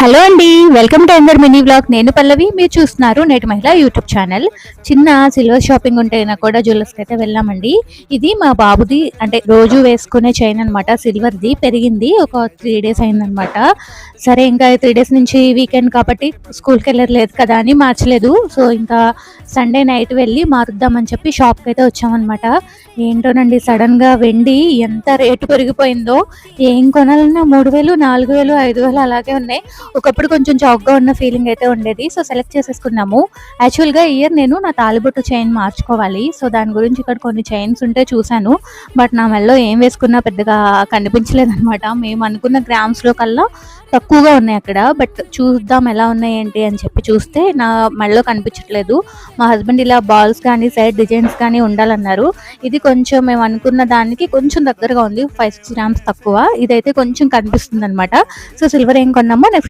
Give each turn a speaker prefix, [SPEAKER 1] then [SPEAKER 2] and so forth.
[SPEAKER 1] Hello అండి welcome to అందర్ mini blog. నేను పల్లవి మీరు చూస్తున్నారు నేటి మహిళ యూట్యూబ్ ఛానల్. చిన్న సిల్వర్ షాపింగ్ ఉంటే నాకు కూడా జ్యువెలర్స్కి అయితే వెళ్ళామండి ఇది మా బాబుది అంటే రోజు వేసుకునే చైన్ అనమాట సిల్వర్ది పెరిగింది ఒక త్రీ డేస్ అయిందనమాట సరే ఇంకా త్రీ డేస్ నుంచి వీకెండ్ కాబట్టి స్కూల్కి వెళ్ళలేదు కదా అని మార్చలేదు. సో ఇంకా సండే నైట్ వెళ్ళి మారుద్దామని చెప్పి షాప్కి అయితే వచ్చామన్నమాట. ఏంటోనండి సడన్గా వెండి ఎంత రేటు పెరిగిపోయిందో. ఏం కొనాలన్నా మూడు వేలు నాలుగు వేలు ఐదు వేలు అలాగే ఉన్నాయి. ఒకప్పుడు కొంచెం చౌక్గా ఉన్న ఫీలింగ్ అయితే ఉండేది. సో సెలెక్ట్ చేసేసుకున్నాము. యాక్చువల్గా ఇయర్ నేను నా తాలిబొట్టు చైన్ మార్చుకోవాలి. సో దాని గురించి ఇక్కడ కొన్ని చైన్స్ ఉంటే చూశాను. బట్ నా మెల్లో ఏం వేసుకున్నా పెద్దగా కనిపించలేదనమాట మేము అనుకున్న గ్రామ్స్లో కల్లా తక్కువగా ఉన్నాయి అక్కడ. బట్ చూద్దాం ఎలా ఉన్నాయి ఏంటి అని చెప్పి చూస్తే నా మెడలో కనిపించట్లేదు. మా హస్బెండ్ ఇలా బాల్స్ కానీ సైడ్ డిజైన్స్ కానీ ఉండాలన్నారు. ఇది కొంచెం మేము అనుకున్న దానికి కొంచెం దగ్గరగా ఉంది. ఫైవ్ సిక్స్ గ్రామ్స్ తక్కువ. ఇదైతే కొంచెం కనిపిస్తుంది అనమాట సో సిల్వర్ ఏం కొన్నామో నెక్స్ట్